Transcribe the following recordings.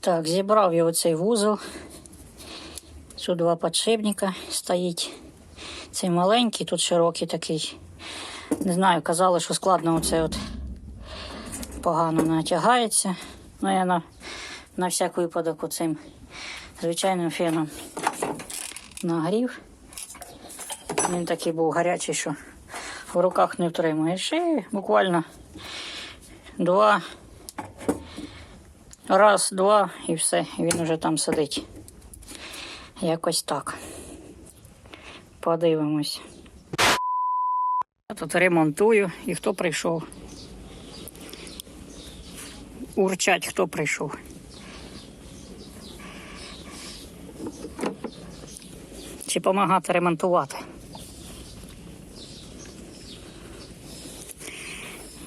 Так, зібрав я оцей вузол. Тут два підшипника стоїть. Цей маленький, тут широкий такий. Не знаю, казали, що складно оце от погано натягається. Ну я на, на всяк випадок оцим звичайним феном нагрів. Він такий був гарячий, що в руках не втримуєш. І буквально два. Раз, два і все, він уже там сидить. Якось так. Подивимось. Я тут ремонтую. І хто прийшов? Урчать, хто прийшов. Чи допомагати ремонтувати?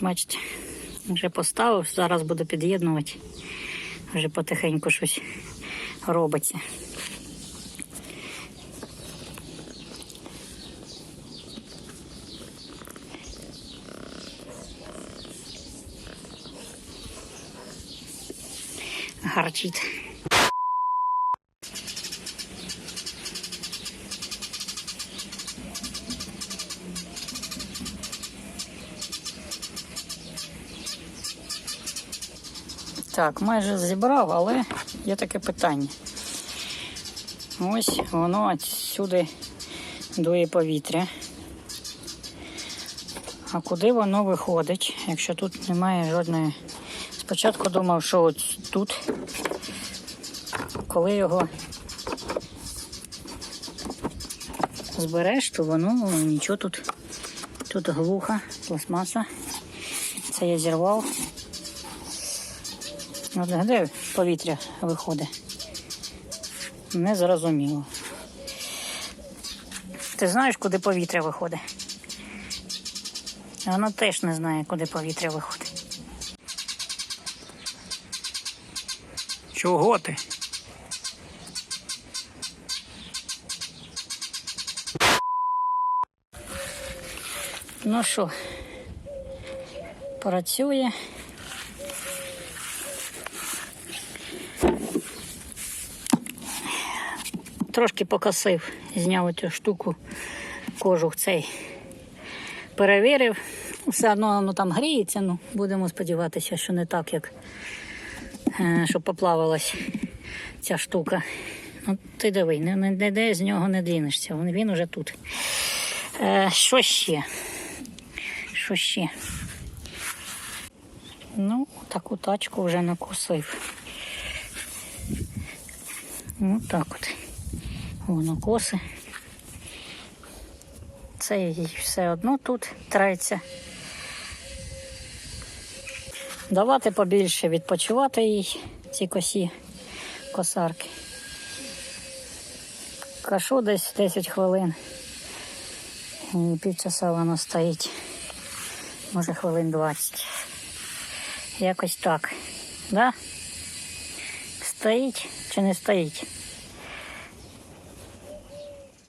Бачите, вже поставив, зараз буду під'єднувати. Вже потихеньку щось робиться. Гарчить. Так, майже зібрав, але є таке питання. Ось воно сюди дує повітря. А куди воно виходить, якщо тут немає жодної. Спочатку думав, що от тут, коли його збереш, то воно нічого тут. Тут глуха, пластмаса. Це я зірвав. От де повітря виходить? Не зрозуміло. Ти знаєш, куди повітря виходить? Вона теж не знає, куди повітря виходить. Чого ти? Ну що, працює. Трошки покосив, зняв цю штуку, кожух цей перевірив. Все одно воно там гріється, ну будемо сподіватися, що не так, як е, щоб поплавилась ця штука. Ну, ти диви, не, не, де з нього не дінешся, він, уже тут. Е, що ще? Що ще? Ну, таку тачку вже накусив. Ну так от. Воно коси. Це їй все одно тут треться. Давати побільше відпочивати їй ці косі, косарки. Кашу десь 10 хвилин. І півчаса воно стоїть. Може хвилин 20. Якось так. Да? Стоїть чи не стоїть?